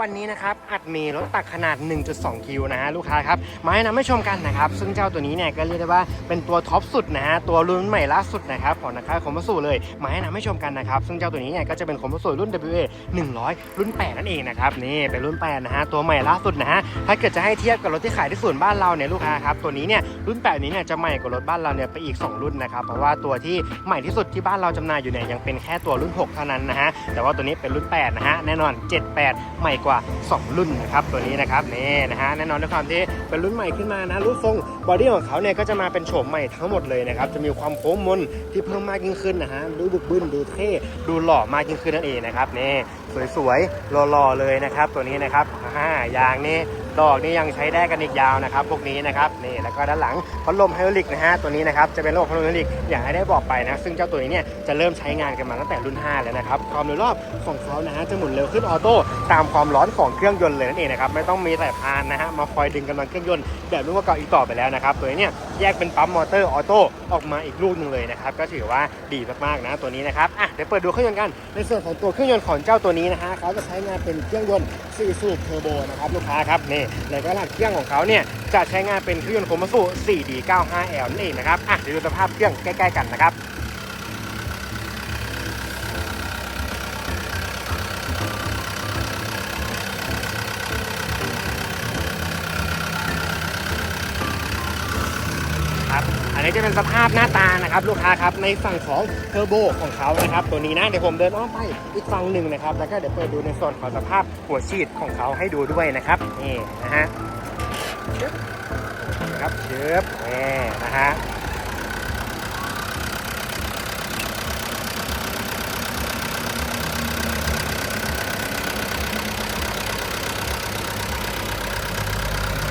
วันนี้นะครับอัดมีรถตักขนาด 1.2 คิวนะฮะลูกค้าครับมาให้นำให้ชมกันนะครับ ซึ่งเจ้าตัวนี้เนี่ยก็เรียกได้ว่าเป็นตัวท็อปสุดนะฮะตัวรุ่นใหม่ล่าสุดนะครับของนะครับคอมบัสสูเลยมาให้นำให้ชมกันนะครับ ซึ่งเจ้าตัวนี้เนี่ยก็จะเป็นคอมบัสสูรุ่น WA 100 รุ่น 8 นั่นเองนะครับนี่เป็นรุ่น8นะฮะตัวใหม่ล่าสุดนะฮะถ้าเกิดจะให้เทียบกับรถที่ขายที่ศูนย์บ้านเราเนี่ยลูกค้าครับตัวนี้เนี่ยรุ่น 8 นี้เนี่ยจะใหม่กว่ารถบ้านเราเนี่ยไปอีก 2 รุ่นนะครับเพราะว่าตัวที่ใหม่ที่สุดที่บ้านเราจำหน่ายอยู่เนี่ยยังเป็นแค่ตัวรุ่น 6 เท่านั้นนะฮะแต่ว่าตัวนี้เป็นรุ่น8นะฮะแน่นอน 78 ใหม่กว่า 2 รุ่นนะครับตัวนี้นะครับนี่นะฮะแน่นอนด้วยความที่เป็นรุ่นใหม่ขึ้นมานะรูปทรงบอดี้ของเขาเนี่ยก็จะมาเป็นโฉมใหม่ทั้งหมดเลยนะครับจะมีความโค้งมนที่เพิ่มมากยิ่งขึ้นนะฮะดูบึกบึนดูเท่ดูหล่อมากยิ่งขึ้นนั่นเองนะครับนี่สวยๆหล่อๆเลยนะครับตัวนี้นะครับอ่ายางนี่ ดอกนี่ยังใช้ได้กันอีกยาวนะครับพวกนี้นะครับนี่แล้วก็ด้านหลังพัดลมไฮดรอลิกนะฮะตัวนี้นะครับจะเป็นระบบพัดลมไฮดรอลิกอย่างที่ได้บอกไปนะซึ่งเจ้าตัวนี้เนี่ยจะเริ่มใช้งานกันมาตั้งแต่รุ่น 5 แล้วนะครับความเร็วรอบของเขานะฮะจะหมุนเร็วขึ้นออโต้ตามความร้อนของเครื่องยนต์เลยนั่นเองนะครับไม่ต้องมีสายพานนะฮะมาคอยดึงกำลังเครื่องยนต์แบบรุ่นเก่าอีกต่อไปแล้วนะครับตัวนี้เนี่ยแยกเป็นปั๊มมอเตอร์ออโต้ออกมาอีกลูกหนึ่งเลยนะครับก็ถือว่าดีมากๆนะตัวนี้นะครับอะเดี๋ยวเปิดดูเครื่องยนต์กันในส่วนของตัวเครื่องยนต์ของเจ้าตัวนี้นะฮะเขาจะใช้งานเป็นเครื่องยนต์4สูบเทอร์โบนะครับลูกค้าครับนี่แล้วก็หลักเครื่องของเขาเนี่ยจะใช้งานเป็นเครื่องยนต์โคมาสุ 4D95L นั่นเองนะครับอะเดี๋ยวดูสภาพเครื่องใกล้ ๆ กันนะครับ ครับอั นนี้จะเป็นสภาพหน้าตานะครับลูกค้าครับในฝั่งของเทอร์โบของเขานะครับตัวนี้นะเดี๋ยวผมเดินอ้อมไปอีกฝั่งหนึ่งนะครับแล้วก็เดี๋ยวเปิดดูในส่วนของสภาพหัวฉีดของเขาให้ดูด้วยนะครับนี่นะฮะครับเชึบนี่นะฮะ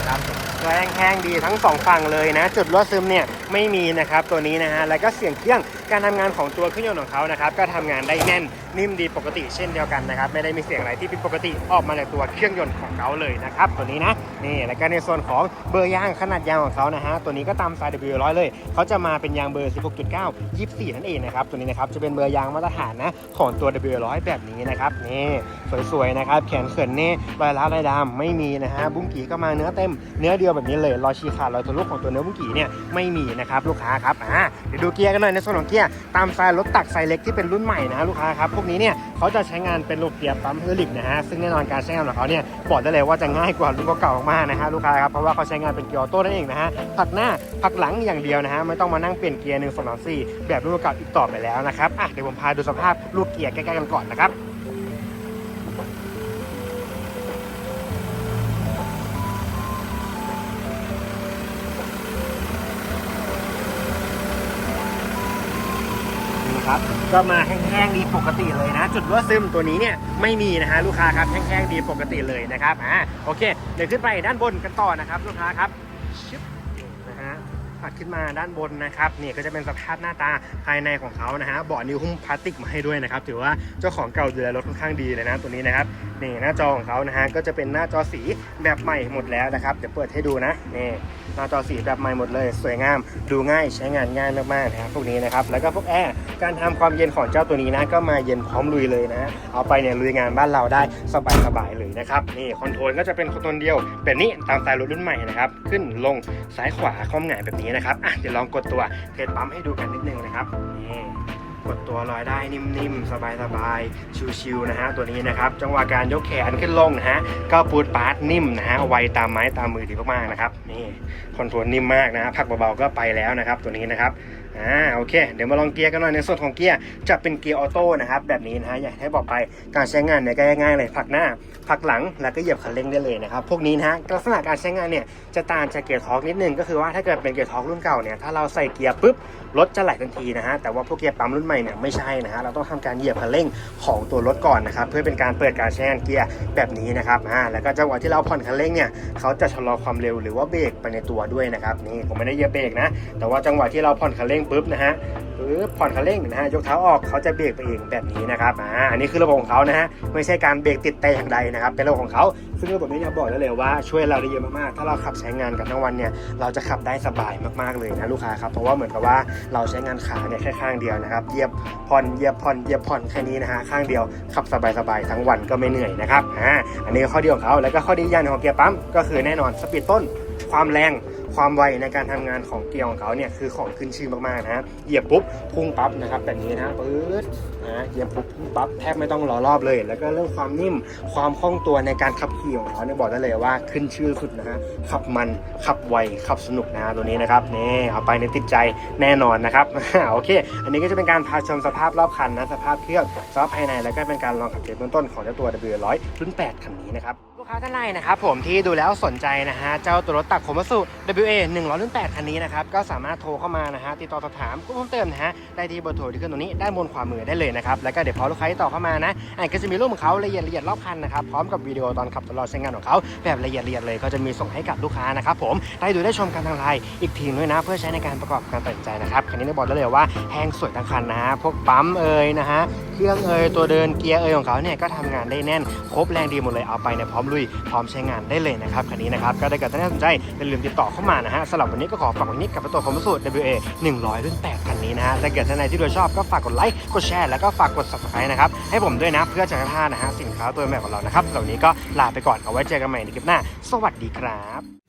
ครับแรงแห้งดีทั้งสองฝั่งเลยนะ จุดรั่วซึมเนี่ย ไม่มีนะครับตัวนี้นะฮะแล้วก็เสียงเครื่องการทำงานของตัวเครื่องยนต์ของเขานะครับก็ทำงานได้แน่นนิ่มดีปกติเช่นเดียวกันนะครับไม่ได้มีเสียงอะไรที่ผิดปกติออกมาจากตัวเครื่องยนต์ของเขาเลยนะครับตัวนี้นะนี่แล้วก็ในส่วนของเบอร์ยางขนาดยางของเขานะฮะตัวนี้ก็ตามไซส์ W100 เลยเขาจะมาเป็นยางเบอร์ 16.9 24 นั่นเองนะครับตัวนี้นะครับจะเป็นเบอร์ยางมาตรฐานนะของตัว W100 แบบนี้นะครับนี่สวยๆนะครับแขนเขินนี่รอยร้าวรอยดำไม่มีนะฮะบุ้งกีก็มาเนื้อเต็มเนื้อเดียวแบบนี้เลยรอยฉีขาดรอยทะลุของตัวเนื้อบุ้งกีเนี่ยไม่มีนะครับลูกค้าครับอ่าเดี๋ยวดูเกียร์กันหน่อยในส่วนของเกียร์ตามไซส์รถตักไซเล็กที่เป็นรุ่นใหม่นะลูกค้าครับพวกนี้เนี่ยเขาจะใช้งานเป็นลูกเกียร์ปั๊มเฮอริกนะฮะซึ่งแน่นอนการใช้งานของเขาเนี่ยบอกได้เลยว่าจะง่ายกว่ารุ่นเก่ามากนะฮะลูกค้าครับเพราะว่าเขาใช้งานเป็นเกียร์ออโต้นั่นเองนะฮะผักหน้าผักหลังอย่างเดียวนะฮะไม่ต้องมานั่งเปลี่ยนเกียร์หนึ่งสองสามสี่แบบรุ่นเก่าอีกต่อไปแล้วนะครับอะเดี๋ยวผมพาดูสภาพลูกเกียร์ใกล้ๆกันก่อนนะครับ ครับ ก็มาแห้งๆดีปกติเลยนะ จุดรั่วซึมตัวนี้เนี่ยไม่มีนะฮะลูกค้าครับแห้งๆดีปกติเลยนะครับอ่าโอเค เดี๋ยวขึ้นไปด้านบนกันต่อนะครับ ลูกค้าครับชิบนะฮะ ปัดขึ้นมาด้านบนนะครับนี่ก็จะเป็นสภาพหน้าตาภายในของเขานะฮะเบาะนิ้วหุ้มพลาสติกมาให้ด้วยนะครับถือว่าเจ้าของเก่าดูแลรถค่อนข้างดีเลยนะตัวนี้นะครับนี่หน้าจอของเขานะฮะก็จะเป็นหน้าจอสีแบบใหม่หมดแล้วนะครับเดี๋ยวเปิดให้ดูนะนี่หน้าจอสีแบบใหม่หมดเลย สวยงามดูง่ายใช้งานง่ายมากๆนะครับพวกนี้นะครับแล้วก็พวกแอร์การทำความเย็นของเจ้าตัวนี้นะก็มาเย็นพร้อมลุยเลยนะเอาไปเนี่ยลุยงานบ้านเราได้สบายๆเลยนะครับนี่คอนโทรลก็จะเป็นคอนโทรลเดียวแบบนี้ตามสไตล์รถรุ่นใหม่นะครับขึ้นลงซ้ายขวาคล่อมหงายแบบนี้นะครับอะเดี๋ยวลองกดตัวเทสปั๊มให้ดูกันนิดนึงนะครับนี่กดตัวลอยได้นิ่มๆ สบายๆ ชิวๆนะฮะตัวนี้นะครับจังหวะการยกแขนขึ้นลงนะฮะก็ปูดปาร์ตนิ่มนะฮะไวตามไม้ตามมือดีมากๆนะครับนี่คอนโทรลนิ่มมากนะฮะพักเบาๆก็ไปแล้วนะครับ ตัวนี้นะครับ อ่าโอเค เดี๋ยวมาลองเกียร์กันหน่อยในส่วนของเกียร์จะเป็นเกียร์ออโต้นะครับแบบนี้นะฮะอย่างที่บอกไปการใช้งานเนี่ยก็ง่ายๆเลยผลักหน้าผลักหลังแล้วก็เหยียบคันเร่งได้เลยนะครับพวกนี้นะฮะลักษณะการใช้งานเนี่ยจะต่างจากเกียร์ทอร์กนิดนึงก็คือว่าถ้าเกิดเป็นเกียร์ทอร์กรุ่นเก่าเนี่ยถ้าเราใส่เกียร์ปุ๊บรถจะไหลทันทีนะฮะแต่ว่าพวกเกียร์ปั๊มรุ่นใหม่เนี่ยไม่ใช่นะฮะเราต้องทำการเหยียบคันเร่งของตัวรถก่อนนะครับเพื่อเป็นการเปิดการใช้งานเกียร์แบบนี้นะครับอ่าแล้วก็จังหวะที่เราผ่อนคันเร่งเนี่ยเขาจะชะลอความเร็วหรือว่าเบรกไปในตัวด้วยนะครับนี่ผมไม่ได้เหยียบเบรกนะแต่ว่าจังหวะที่เราผ่อนคันเร่งปุ๊บนะฮะปึ๊บผ่อนคันเร่งนะฮะยกเท้าออกเขาจะเบรกไปเองแบบนี้นะครับอ่าอันนี้คือระบบของเขานะฮะไม่ใช่การเบรกติดแต่อย่างใดนะครับเป็นระบบของเขาซึ่งระบบนี้เนี่ยบอกได้เลยว่าช่วยเราได้เยอะมากๆถ้าเราขับใช้งานกันทั้งวันเนี่ยเราจะขับได้สบายมากๆเลยนะลูกค้าครับเพราะว่าเหมือนกับว่าเราใช้งานขาเนี่ยแค่ข้างเดียวนะครับเหยียบผ่อนเหยียบผ่อนเหยียบผ่อนแค่นี้นะฮะข้างเดียวขับสบายๆทั้งวันก็ไม่เหนื่อยนะครับอ่าอันนี้ข้อดีของเขาแล้วก็ข้อดีอย่างของเกียร์ปั๊มก็คือแน่นอนสปีดต้นความแรง ความไวในการทำงานของเกียร์ของเขาเนี่ยคือของขึ้นชื่อมากๆนะฮะเหยียบปุ๊บพุ่งปั๊บนะครับแบบนี้นะปื๊ดนะเหยียบปุ๊บพุ่งปั๊บแทบไม่ต้องรอรอบเลย แล้วก็เรื่องความนิ่มความคล่องตัวในการขับขี่ของเขาเนี่ยบอกได้เลยว่าขึ้นชื่อสุดนะฮะขับมันขับไวขับสนุกนะฮะตัวนี้นะครับนี่เอาไปในติดใจแน่นอนนะครับโอเค อันนี้ก็จะเป็นการพาชมสภาพรอบคันนะสภาพเครื่องสภาพภายในแล้วก็เป็นการลองขับเกียร์เบื้องต้นของเจ้าตัว W100 รุ่น8คันนี้นะครับ ลูกค้าท่านใดนะครับผมที่ดูแล้วสนใจนะฮะเจ้าตัวรถตักโคมัสุ WA 100รุ่น8คันนี้นะครับก็สามารถโทรเข้ามานะฮะติดต่อสอบถามเพิ่มเติมนะฮะได้ที่เบอร์โทรที่ขึ้นตรงนี้ด้านบนขวามือได้เลยนะครับแล้วก็เดี๋ยวพอลูกค้าติดต่อเข้ามานะอะก็จะมีรูปของเขาละเอียดละเอียดรอบคันนะครับพร้อมกับวิดีโอตอนขับตลอดใช้งานของเขาแบบละเอียดละเอียดเลยก็จะมีส่งให้กับลูกค้านะครับผมได้ดูได้ชมกันทางไลน์อีกทีด้วยนะ เพื่อใช้ในการประกอบการตัดสินใจนะครับคันนี้ได้บอกได้เลยว่าแห้งสวยทั้งคันนะฮะพวกปั๊มเอ่ยนะฮะเครื่องเอ่ยตัวเดินเกียร์เอ่ยของเขาเนี่ยก็ทำงานได้แน่นครบแรงดีหมดเลยเอาไปเนี่ยพร้อมลุยพร้อมใช้งานได้เลยนะครับคันนี้นะครับก็ได้เกิดท่านสนใจอย่าลืมติดต่อเข้ามานะฮะสำหรับวันนี้ก็ขอฝากไว้นี้กับตัวคอมพิวเตอร์ WA 100 รุ่น8คันนี้นะฮะถ้าเกิดท่านใดที่ดูชอบก็ฝากกดไลค์กดแชร์แล้วก็ฝากกด subscribe นะครับให้ผมด้วยนะเพื่อจะกระท่านะฮะสินค้าตัวใหม่ของเรานะครับเหล่านี้ก็ลาไปก่อนเอาไว้เจอกันใหม่ในคลิปหน้า สวัสดีครับ